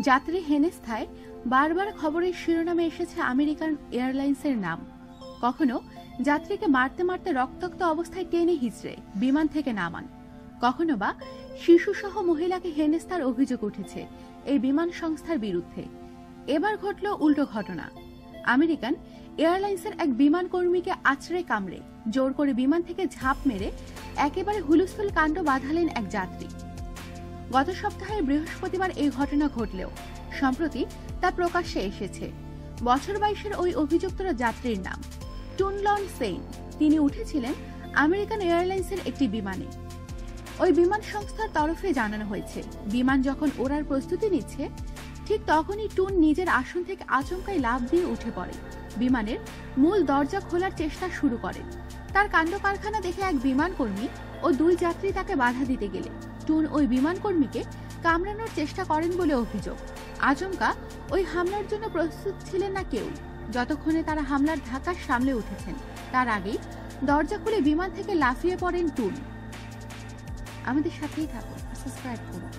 যাত্রী হেনেস্থায় বারবার খবরের শিরোনামে এসেছে আমেরিকান এয়ারলাইন্সের নাম। কখনো যাত্রীকে মারতে মারতে রক্তাক্ত অবস্থায় টেনে হিচড়ে বিমান থেকে নামান। কখনো বা শিশুসহ মহিলাকে হেনেস্তার অভিযোগ উঠেছে এই বিমান সংস্থার বিরুদ্ধে। এবার ঘটল উল্টো ঘটনা। আমেরিকান এয়ারলাইন্সের এক বিমান কর্মীকে আছড়ে কামড়ে, জোর করে বিমান থেকে ঝাঁপ মেরে একেবারে হুলস্থুল কাণ্ড বাঁধালেন এক যাত্রী। গত সপ্তাহে বৃহস্পতিবার এই ঘটনা ঘটলেও, সম্প্রতি তা প্রকাশ্যে এসেছে। বছর বাইশের ওই অভিযুক্তরা যাত্রীর নাম, টুনলন সেইন। তিনি উঠেছিলেন আমেরিকান এয়ারলাইন্সের একটি বিমানে। ওই বিমান সংস্থার তরফে জানানো হয়েছে, বিমান যখন ওড়ার প্রস্তুতি নিচ্ছে, ঠিক তখনই টুন নিজের আসন থেকে আচমকাই লাভ দিয়ে উঠে পড়ে। বিমানের মূল দরজা খোলার চেষ্টা শুরু করে। তার কাণ্ড কারখানা দেখে এক বিমান কর্মী ও দুই যাত্রী তাকে বাধা দিতে গেলে। টুন ওই বিমান কর্মীকে কামড়ানোর চেষ্টা করেন বলে অভিযোগ। আচমকা, ওই হামলার জন্য প্রস্তুত ছিলেন না কেউ। যতক্ষণে তারা হামলার ধাক্কা সামলে উঠেছেন, তার আগেই দরজা খুলে বিমান থেকে লাফিয়ে পড়েন টুন। আমাদের সাথেই থাকুন, সাবস্ক্রাইব করুন।